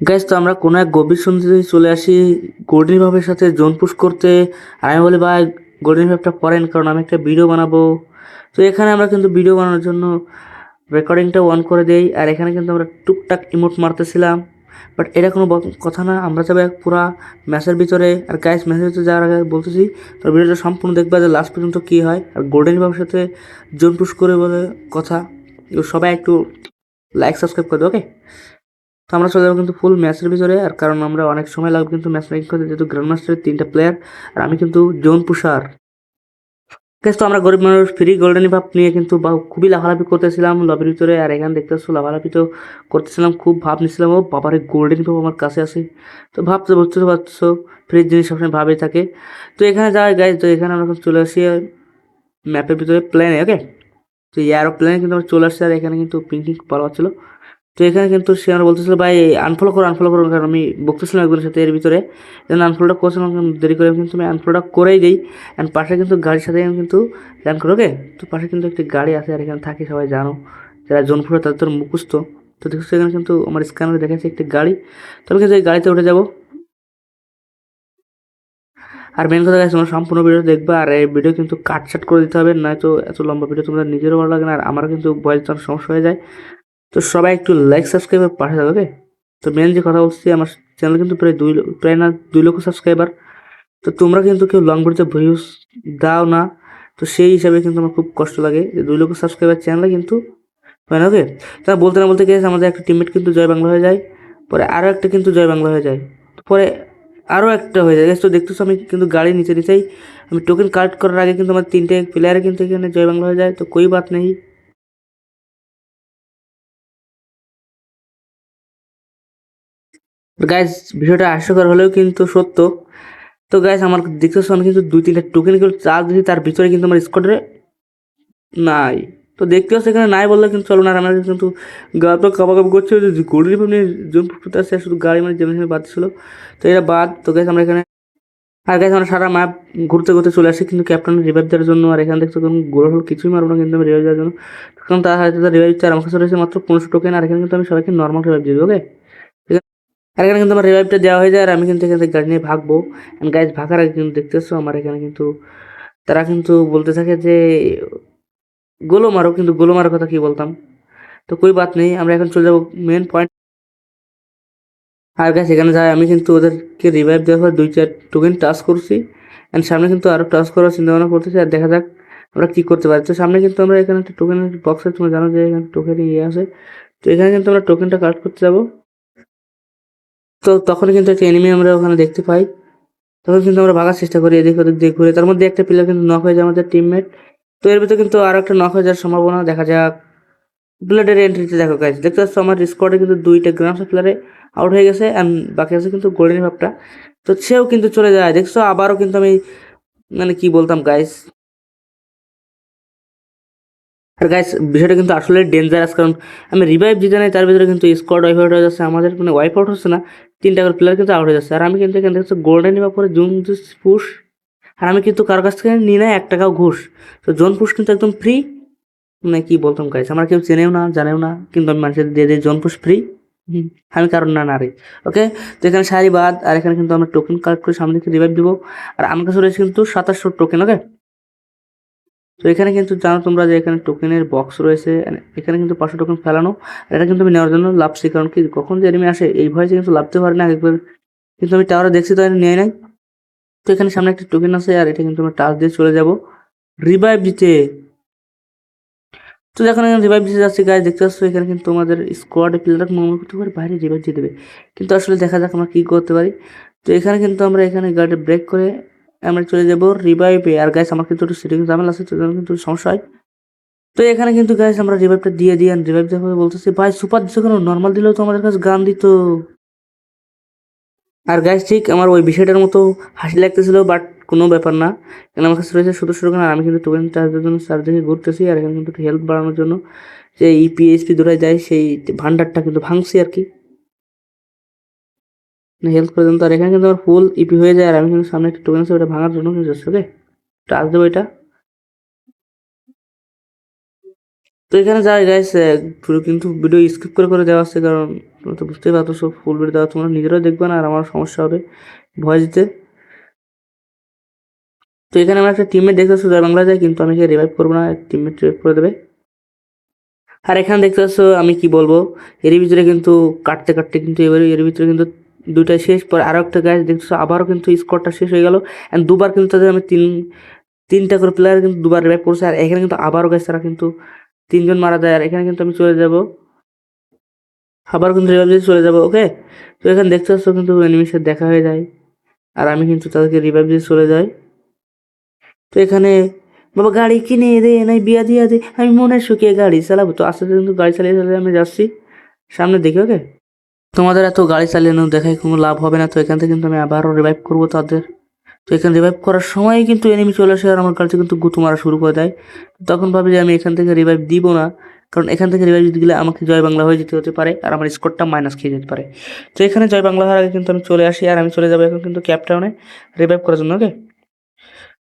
Guys তো আমরা কোনো এক গভীর সন্ধ্যে চলে আসি গোল্ডেন ভাবের সাথে জোন পুশ করতে। আর আমি বলি, ভাই গোল্ডেন ভাবটা পড়েন, কারণ আমি একটা ভিডিও বানাবো। তো এখানে আমরা কিন্তু ভিডিও বানানোর জন্য রেকর্ডিংটা অন করে দেই। আর এখানে কিন্তু আমরা টুকটাক ইমোট মারতেছিলাম। বাট এটা কোনো কথা না। আমরা যাবে পুরা ম্যাচের ভিতরে। আর গাইস ম্যাচের ভিতরে যাওয়ার আগে বলতেছি তো ভিডিওটা সম্পূর্ণ দেখবা যে লাস্ট পর্যন্ত কী হয়। আর গোল্ডেন ভাবের সাথে জোন পুশ করে বলে কথা। সবাই একটু লাইক সাবস্ক্রাইব করে দেবে ওকে তো আমরা চলে যাব কিন্তু ফুল ম্যাচের ভিতরে, আর কারণ আমরা অনেক সময় লাগবে কিন্তু ম্যাচ মেকিং করতে, যেহেতু গ্র্যান্ড মাস্টারের তিনটা প্লেয়ার আর আমি কিন্তু জোন পুষার তো আমরা গরিব মানুষ ফ্রি গোল্ডেন ভাব নিয়ে কিন্তু খুবই লাফালাফি করতেছিলাম লবির ভিতরে, আর এখানে দেখতে পাচ্ছ লাফালাফি তো করতেছিলাম, খুব ভাব নিচ্ছিলাম ও বাবারে গোল্ডেন ভাব আমার কাছে আছে। তো ভাবতে বুঝতে পারছ ফ্রিজ জিনিস সবসময় ভাবে থাকে। তো এখানে যাওয়া গাইজ তো এখানে আমরা চলে আসি ম্যাপের ভিতরে প্লেনে ওকে তো এই এরোপ্লেনে কিন্তু আমরা চলে আসছি, আর এখানে কিন্তু পিঙ্কিং ভালো হচ্ছিল। তো এখানে কিন্তু সে আমার বলতেছিল, ভাই আনফলো করো আনফলো করো। কারণ আমি বকতেছিলাম একজনের সাথে এর ভিতরে। যেন আনফলোটা করছিলাম দেরি করে কিন্তু আমি আনফলোটা করেই দিই। অ্যান্ড পাশে কিন্তু গাড়ির সাথে আমি কিন্তু ল্যান্ড করো ওকে তো পাশে কিন্তু একটি গাড়ি আছে, আর এখানে থাকি, সবাই জানো। যারা জোনপুরে তাদের তোর মুখস্থ। তো দেখছ এখানে কিন্তু আমার স্ক্যানারে দেখাচ্ছে একটি গাড়ি। তো আমি কিন্তু এই গাড়িতে উঠে যাব। আর মেন কথা গাইছে তোমরা সম্পূর্ণ ভিডিও দেখবে, আর এই ভিডিও কিন্তু কাটছাট করে দিতে হবে, নয়তো এত লম্বা ভিডিও তোমরা নিজেরও ভালো লাগে না, আর আমারও কিন্তু বয়স সমস্যা হয়ে যায়। তো সবাই একটু লাইক সাবস্ক্রাইবার দেবে ওকে তো মেন যে কথা বলছি, আমার চ্যানেল কিন্তু প্রায় দুই প্রায় না দুই লক্ষ সাবস্ক্রাইবার তো তোমরা কিন্তু কেউ লং ভিডিওতে ভিউজ দাও না, তো সেই হিসাবে কিন্তু আমার খুব কষ্ট লাগে যে দুই লক্ষ সাবস্ক্রাইবার চ্যানেলে কিন্তু হয় না ওকে তা বলতে না বলতে গেছে আমাদের একটা টিমমেট কিন্তু জয় বাংলা হয়ে যায়, পরে আরও একটা কিন্তু জয় বাংলা হয়ে যায়, পরে আরও একটা হয়ে যায়। তো দেখতেছো আমি কিন্তু গাড়ি নিচে নিচেই, আমি টোকেন কালেক্ট করার আগে কিন্তু আমার তিনটে প্লেয়ারে কিন্তু এখানে জয় বাংলা হয়ে যায়, তো কই বাত নেই। গাইজ বিষয়টা হাস্যকর হলেও কিন্তু সত্য। তো গাইজ আমার দেখতে আমি কিন্তু দুই তিনটা টোকেন কিন্তু চার্জ দিয়েছি, তার ভিতরে কিন্তু আমার স্কোয়াডে নাই। তো দেখতে পাচ্ছি এখানে নাই বললে কিন্তু চলো না আমার কিন্তু গা তো কাবাকাবি করছে যে নিয়ে জোন ফুটতে আসছে, শুধু গাড়ি মানে যেমন বাদ ছিল তো এটা বাদ, তো গাইজ আমরা এখানে আর গাইজ আমরা সারা ম্যাপ ঘুরতে ঘুরতে চলে আসি কিন্তু ক্যাপ্টেন রিভাইভ দেওয়ার জন্য, আর এখানে দেখছ কোনো গোল হল, কিছুই মারবো না কিন্তু আমি রিভাইভ দেওয়ার জন্য। কারণ তার হাতে রিভাইভ চার আমার কাছে রয়েছে মাত্র পনেরোশো টোকেন আর এখানে কিন্তু আমি সবাইকে নর্মাল রিভাইভ দিয়ে ওকে আর এখানে কিন্তু আমার রিভাইভটা দেওয়া হয়ে যায় আর আমি কিন্তু এখান গাড়ি নিয়ে ভাগবো। অ্যান্ড গাইজ ভাগার আগে কিন্তু দেখতেছো, আমার এখানে কিন্তু তারা কিন্তু বলতে থাকে যে, গোলো মারো, কিন্তু গোলো মারার কথা কি বলতাম? তো কই বাত নেই, আমরা এখন চলে যাব মেন পয়েন্ট আর গাছ এখানে যাই আমি কিন্তু ওদেরকে রিভাইভ দেওয়ার পর দুই চার টোকেন টাচ করছি। অ্যান্ড সামনে কিন্তু আরও টাচ করার চিন্তা ভাবনা করতেছি, আর দেখা যাক আমরা কী করতে পারি। তো সামনে কিন্তু আমরা এখানে একটা টোকেনের বক্সে তোমরা জানো যে এখানে টোকেন ইয়ে আছে। তো এখানে কিন্তু আমরা টোকেনটা কালেক্ট করতে যাব। তো তখন কিন্তু একটা এনিমি আমরা ওখানে দেখতে পাই। তখন কিন্তু আমরা ভাগার চেষ্টা করি এদিক ওদিক দিয়ে ঘুরে। তার মধ্যে একটা প্লেয়ার কিন্তু নক হয়ে যায় আমাদের টিমমেট তো এর ভিতরে কিন্তু আরও একটা নক হয়ে যাওয়ার সম্ভাবনা দেখা যাক। ব্লেডের এন্ট্রিতে দেখো গাইজ দেখতে পাচ্ছ আমার স্কোয়াডে কিন্তু দুইটা গ্রাউন্ড প্লেয়ারে আউট হয়ে গেছে অ্যান্ড বাকি আছে কিন্তু গোল্ডেন ভাবটা। তো সেও কিন্তু চলে যায়। দেখছ, আবারও কিন্তু আমি মানে কি বলতাম গাইস আর গাইস বিষয়টা কিন্তু আসলে ডেঞ্জারাস কারণ আমি রিভাইভ দিতে নাই, তার ভিতরে কিন্তু স্কোয়াড ওয়াইফ আউট হয়ে যাচ্ছে। আমাদের মানে ওয়াইফ আউট হচ্ছে না। তিনটা করে প্লেয়ার কিন্তু আউট হয়ে যাচ্ছে। আর আমি কিন্তু এখানে দেখছ গোল্ডেন বা পরে জুন পুশ আর আমি কিন্তু কারও কাছ থেকে নিই না, এক টাকাও ঘুষ। তো জোন পুশ কিন্তু একদম ফ্রি মানে কি বলতাম গাইস আমার কেউ চেনেও না, জানেও না, কিন্তু আমি মানুষের দিয়ে দিই জোন পুশ ফ্রি আমি কারণ না নারী ওকে তো এখানে সারি বাদ, আর এখানে কিন্তু আমরা টোকেন কালেক্ট করে সামনে থেকে রিভাইভ দিব। আর আমার কাছে রয়েছে কিন্তু সাতাশশো টোকেন ওকে তো এখানে কিন্তু জানো তোমরা যে এখানে টোকেনের বক্স রয়েছে এখানে কিন্তু পাঁচশো টোকেন ফেলানো এটা কিন্তু আমি নেওয়ার জন্য লাভছি, কারণ কি কখন যে এনিমি আসে, এই ভয়ে কিন্তু লাভতে পারে না একবার। কিন্তু আমি টাওয়ারে দেখছি তো নেয় নাই। তো এখানে সামনে একটা টোকেন আছে, আর এটা কিন্তু আমরা টাচ দিয়ে চলে যাব। রিভাইভ দিতে। তো যখন রিভাইভ দিতে যাচ্ছি গাছ দেখতে পাচ্ছ, এখানে কিন্তু তোমাদের স্কোয়াডে প্লেয়ার মনে করতে পারে, বাইরে রিভাইভ দিয়ে দেবে। কিন্তু আসলে দেখা যাক আমরা কী করতে পারি। তো এখানে কিন্তু আমরা, এখানে গাড়ি ব্রেক করে আমরা চলে যাব রিভাইভে আর গাছ আমার কিন্তু একটু সেটিং ঝামেলা আছে জন্য কিন্তু সমস্যা হয়। তো এখানে কিন্তু গাছ আমরা রিভাইভটা দিয়ে দিয়ে রিভাইভ দেওয়ার বলতেছি, ভাই সুপার দিচ্ছে কেন? নর্মাল দিলেও তো আমাদের কাছে গান দিত। আর গাছ ঠিক আমার ওই বিষয়টার মতো হাসি লাগতেছিল বাট কোনো ব্যাপার না। কারণ আমার কাছে রয়েছে শুধু শুধু আর আমি কিন্তু টোকেন চার্জের জন্য চারদিকে ঘুরতেছি, আর এখানে কিন্তু হেল্প বাড়ানোর জন্য যে ইপিএসপি দৌড়ায় যায় সেই ভান্ডারটা কিন্তু ভাঙছি আর কি। হেল্প করে দেন। তো আর এখানে কিন্তু আমার ফুল ইপি হয়ে যায়, আর আমি কিন্তু সামনে একটা টোকেন আছে, ওটা ভাঙার জন্য কিন্তু ওকে টাচ দেবো এটা। তো এখানে যাই গাইস পুরো কিন্তু ভিডিও স্কিপ করে করে দেওয়া আছে, কারণ তোমরা তো বুঝতেই পারতো সব ফুল ভিডিও দেওয়া, তোমরা নিজেরাও দেখবে না, আর আমার সমস্যা হবে ভয় দিতে। তো এখানে আমার একটা টিমমেট দেখতে পাচ্ছ বাংলা যায়, কিন্তু আমি রিভাইভ করব না টিমমেট রিভাইভ করে দেবে। আর এখানে দেখতে পাচ্ছ, আমি কি বলব এর ভিতরে কিন্তু কাটতে কাটতে কিন্তু এবারে এর ভিতরে কিন্তু দুইটা শেষ পর আরও একটা গাছ দেখছ, আবারও কিন্তু স্কোরটা শেষ হয়ে গেল। অ্যান্ড দুবার কিন্তু তাদের আমি তিন, তিনটা করে প্লেয়ার কিন্তু দুবার রিভাইভ করছে। আর এখানে কিন্তু আবারও গাছ তারা কিন্তু তিনজন মারা যায়। আর এখানে কিন্তু আমি চলে যাব। আবার কিন্তু রিভাইভ দিয়ে চলে যাব ওকে তো এখানে দেখতে পাচ্ছ কিন্তু এনিমির দেখা হয়ে যায়। আর আমি কিন্তু তাদেরকে রিভাইভ দিয়ে চলে যাই। তো এখানে, বাবা, গাড়ি কিনে দে, নাই বিয়া দিয়া দে। আমি মনে সুখে গাড়ি চালাবো। তো আস্তে আস্তে কিন্তু গাড়ি চালিয়ে চালিয়ে আমি যাচ্ছি। সামনে দেখি ওকে তোমাদের এত গাড়ি চালানো দেখায় কোনো লাভ হবে না, তো এখান থেকে কিন্তু আমি আবারও রিভাইভ করব তাদের। তো এখানে রিভাইভ করার সময় কিন্তু এনিমি চলে আসে আর আমার কাছে কিন্তু গুতু মারা শুরু করে দেয়। তখন ভাবি যে আমি এখান থেকে রিভাইভ দিব না, কারণ এখান থেকে রিভাইভ দিতে গেলে আমাকে জয় বাংলা হয়ে যেতে হতে পারে আর আমার স্কোরটা মাইনাস খেয়ে যেতে পারে। তো এখানে জয় বাংলা হওয়ার আগে কিন্তু আমি চলে আসি আর আমি চলে যাব এখন কিন্তু ক্যাপটাউনে রিভাইভ করার জন্য ওকে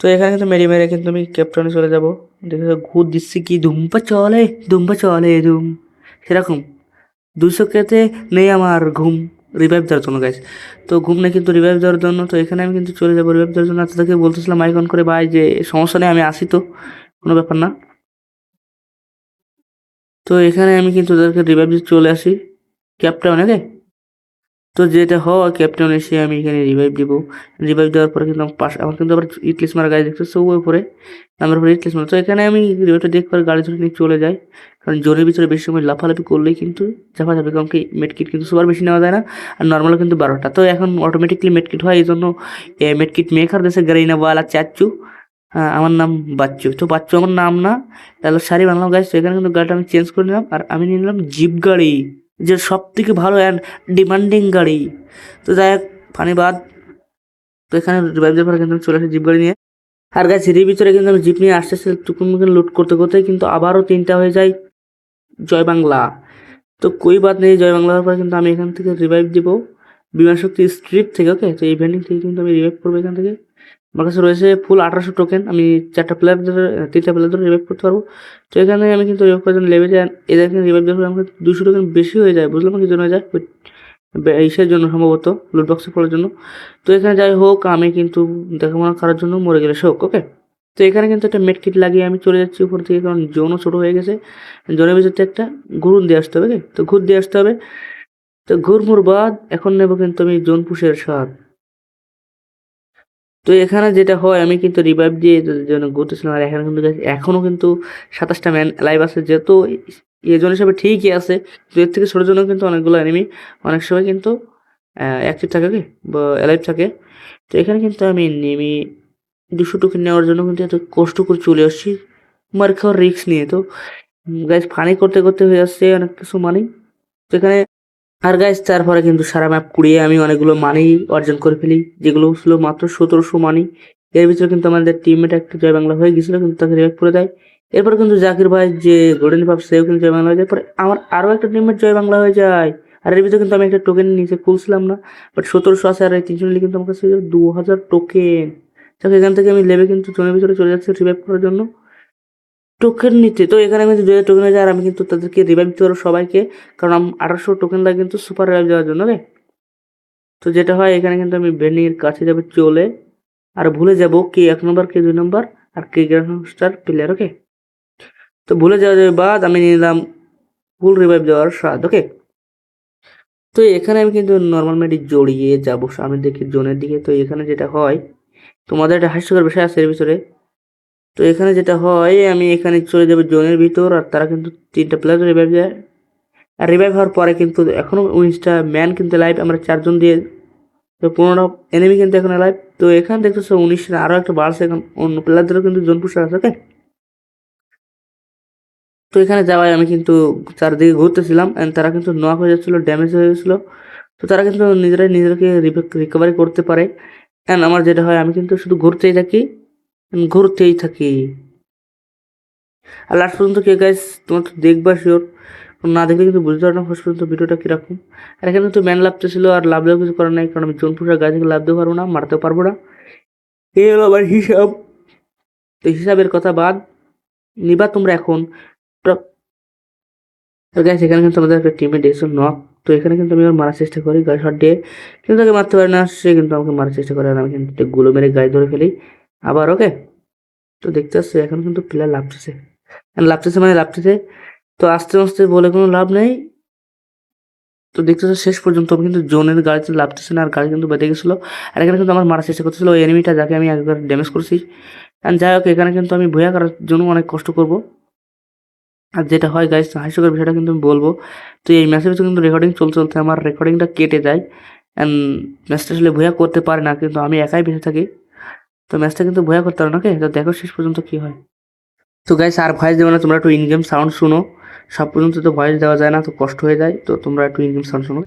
তো এখানে কিন্তু মেরে মেরে কিন্তু আমি ক্যাপটাউনে চলে যাব। দেখে ঘুর দিচ্ছি কি, ধুমপা চলে ধুমপা চলে, ধুম। সেরকম। দুশো কেতে নেই আমার ঘুম রিভাইভ দেওয়ার জন্য গাইস তো ঘুম নেই কিন্তু রিভাইভ দেওয়ার জন্য, তো এখানে আমি কিন্তু চলে যাব রিভাইভ দেওয়ার জন্য। তাদেরকে বলতেছিলাম মাইক অন করে, ভাই, যে সমস্যা নেই, আমি আসি তো। কোনো ব্যাপার না। তো এখানে আমি কিন্তু তাদেরকে রিভাইভ দিয়ে চলে আসি। ক্যাবটা রে তো যেটা হয় ক্যাপ্টেন এসে আমি এখানে রিভাইভ দিব। রিভাইভ দেওয়ার পরে কিন্তু আমার পাশে আমার কিন্তু আবার ইটলিস মারা গাড়ি দেখতে সৌ উপরে আমার উপরে ইটলিস মারা। তো এখানে আমি রিভাইভটা দেখে পরে গাড়ি ধরে নিয়ে চলে যাই। কারণ জোনের ভিতরে বেশি সময় লাফালাফি করলেই কিন্তু যাবে কারণ কি মেডকিট কিন্তু সবার বেশি নেওয়া যায় না আর নর্মাল কিন্তু বারোটা। তো এখন অটোমেটিকলি মেডকিট হয় এই জন্য মেডকিট মেকার দেশে গাড়িনা বালা চাচ্চু। হ্যাঁ, আমার নাম বাচ্চু। তো বাচ্চু আমার নাম না তাহলে শাড়ি বানালাম গাছ তো এখানে কিন্তু গাড়িটা আমি চেঞ্জ করে নিলাম আর আমি নিয়ে নিলাম জিপ গাড়ি। যে সব থেকে ভালো অ্যান্ড ডিমান্ডিং গাড়ি। তো যাই হোক, ফানি বাদ। তো এখানে রিভাইভ দেওয়ার কিন্তু চলে আসি জিপ গাড়ি নিয়ে। আর গাছ সিটির ভিতরে কিন্তু আমি জিপ নিয়ে আসতে আসতে টুকুন মুকুন লুট করতে করতে, কিন্তু আবারও তিনটা হয়ে যায় জয় বাংলা। তো কই বাদ নেই, জয় বাংলা হওয়ার পরে কিন্তু আমি এখান থেকে রিভাইভ দিব। বিমান শক্তি স্ট্রিপ থেকে ওকে তো এই ভেন্ডিং থেকে কিন্তু আমি রিভাইভ করব এখান থেকে। আমার কাছে রয়েছে ফুল আঠারোশো টোকেন আমি চারটা প্লেয়ার ধরে তিনটা প্লেয়ার ধরে রিভাইভ করতে পারব। তো এখানে আমি কিন্তু রিভাইভ করার জন্য লেভেল যাই এদের এখানে রিভাইভ দেওয়ার আমাকে দুশো টোকেন বেশি হয়ে যায়, বুঝলাম কি জন্য হয়ে যায়? ইসের জন্য সম্ভবত লুট বক্সে পড়ার জন্য। তো এখানে যাই হোক, আমি কিন্তু দেখা মনে করার জন্য, মরে গেলে শোক ওকে তো এখানে কিন্তু একটা মেড কিট লাগিয়ে আমি চলে যাচ্ছি উপর থেকে, কারণ জোনও ছোটো হয়ে গেছে। জোনের ভিতরতে একটা ঘুরুন দিয়ে আসতে হবে তো ঘুর দিয়ে আসতে হবে। তো ঘুরমুর বাদ, এখন নেব কিন্তু আমি জোন পুষের স্বাদ। তো এখানে যেটা হয়, আমি কিন্তু রিভাইভ দিয়ে জন্য ঘুরতেছিলাম, আর এখানে কিন্তু এখনও কিন্তু সাতাশটা ম্যান লাইভ আছে। যেহেতু এজন হিসাবে ঠিকই আছে, তো এর থেকে ছোটোর জন্য কিন্তু অনেকগুলো এনিমি অনেক সময় কিন্তু অ্যাক্টিভ থাকে কি বা অ্যালাইভ থাকে। তো এখানে কিন্তু আমি নেমে দুশো টোকেন নেওয়ার জন্য কিন্তু এত কষ্ট করে চলে আসছি। মার খাওয়ার রিস্ক নিয়ে। তো গাইজ ফানি করতে করতে হয়ে যাচ্ছে অনেক কিছু মানি তো এখানে আর গাইজ তারপরে কিন্তু সারা ম্যাপ কুড়িয়ে আমি অনেকগুলো মানি অর্জন করে ফেলি, যেগুলো ছিল মাত্র সতেরোশো মানি এর ভিতরে কিন্তু আমাদের টিমমেট একটা জয় বাংলা হয়ে গেছিল কিন্তু তাকে রিভাইভ করে দেয়। এরপর কিন্তু জাকির ভাই যে গোল্ডেন পাপ সেও কিন্তু জয় বাংলা হয়ে যায়। পরে আমার আরও একটা টিমমেট জয় বাংলা হয়ে যায়। আর এর ভিতরে কিন্তু আমি একটা টোকেন নিচে খুলছিলাম না বাট সতেরোশো আছে আর এই তিনশো নিলে কিন্তু আমার কাছে দু হাজার টোকেন তাকে এখান থেকে আমি লেবে কিন্তু জনের ভিতরে চলে যাচ্ছি রিভাইভ করার জন্য। টোকেন নিতে। তো এখানে দুই হাজার টোকেন যায় আর আমি কিন্তু তাদেরকে রিভাইভ দিতে পারব সবাইকে, কারণ আঠারোশো টোকেন লাগে কিন্তু সুপার রিভাইভ দেওয়ার জন্য রে। তো যেটা হয়, এখানে কিন্তু আমি বেনির কাছে যাবে চলে। আর ভুলে যাব কে এক নম্বর কে দুই নম্বর আর কে গ্র্যান্ড স্টার প্লেয়ার ওকে তো ভুলে যাওয়া যাবে বাদ আমি নিলাম ফুল রিভাইভ দেওয়ার স্বাদ ওকে তো এখানে আমি কিন্তু নর্মাল মেডি জড়িয়ে যাব সামনের দিকে, জোনের দিকে। তো এখানে যেটা হয়, তোমাদের একটা হাস্যকর বিষয় আছে এর ভিতরে। তো এখানে যেটা হয়, আমি এখানে চলে যাব জোনের ভিতর, আর তারা কিন্তু তিনটা প্লেয়ার রিভাইভ যায় আর রিভাইভ হওয়ার পরে কিন্তু এখনও উনিশটা ম্যান কিন্তু লাইভ আমরা চারজন দিয়ে, তো পনেরো এনিমি কিন্তু এখন লাইভ তো এখানে দেখতেছো উনিশটা আরও একটা বাড়ছে এখন, অন্য প্লেয়ারদেরও কিন্তু জোন পুষে আছে ওকে তো এখানে যাওয়ায় আমি কিন্তু চারদিকে ঘুরতেছিলাম অ্যান্ড তারা কিন্তু নক হয়ে যাচ্ছিল ড্যামেজ হয়ে গেছিল তো তারা কিন্তু নিজেরাই নিজেদেরকে রিকভারি করতে পারে। অ্যান্ড আমার যেটা হয়, আমি কিন্তু শুধু ঘুরতেই থাকি। And ঘুরতেই থাকি। আর লাস্ট পর্যন্ত কে গাইস তোমার তো দেখবা শিওর না দেখলে কিন্তু বুঝতে পারো না ফার্স্ট পর্যন্ত ভিডিওটা কীরকম। আর এখানে তো ম্যান লাভতে ছিল আর লাভ দেওয়া কিছু করার নাই, কারণ আমি জোনপুরের গাছ থেকে লাভ দিতে পারব না, মারতেও পারব না। এই হলো আমার হিসাব। তো হিসাবের কথা বাদ, নিবা তোমরা এখন। গাইস এখানে কিন্তু আমাদের একটা টিমে ডেসন নক তো এখানে কিন্তু আমি ওর মারার চেষ্টা করি গায়ে শট দিয়ে কিন্তু তাকে মারতে পারি না, সে কিন্তু আমাকে মারার চেষ্টা করে আর আমি কিন্তু গুলো মেরে গায়ে ধরে ফেলি। আবার ওকে তো দেখতে পাচ্ছি এখন কিন্তু প্লেয়ার লাভতেছে লাভতেছে মানে লাভতেছে তো আস্তে আস্তে বলে কোনো লাভ নেই। তো দেখতেছো, শেষ পর্যন্ত আমি কিন্তু জোনের গাড়িতে লাভতেছে না, আর গাড়ি কিন্তু বেঁধে গেছিল। আর এখানে কিন্তু আমার মারার চেষ্টা করতেছিল ওই এনিমিটা যাকে আমি একবার ড্যামেজ করছি। আর যাই হোক, এখানে কিন্তু আমি ভুয়া করার জন্য অনেক কষ্ট করব। আর যেটা হয় গাইস হাস্যকর বিষয়টা কিন্তু আমি বলব। তো এই ম্যাচের ভিতরে কিন্তু রেকর্ডিং চলতে চলতে আমার রেকর্ডিংটা কেটে যায়। অ্যান্ড ম্যাচটা আসলে ভুয়া করতে পারে না, কিন্তু আমি একাই বেঁচে থাকি। তো ম্যাচটা কিন্তু ভয়া করতে পারো নাকি? তো দেখো শেষ পর্যন্ত কী হয়। তো গাইস আর ভয়েস দেবে না, তোমরা একটু ইনগেম সাউন্ড শুনো। সব পর্যন্ত তো ভয়েস দেওয়া যায় না, তো কষ্ট হয়ে যায়। তো তোমরা একটু ইনগেম সাউন্ড শোনো।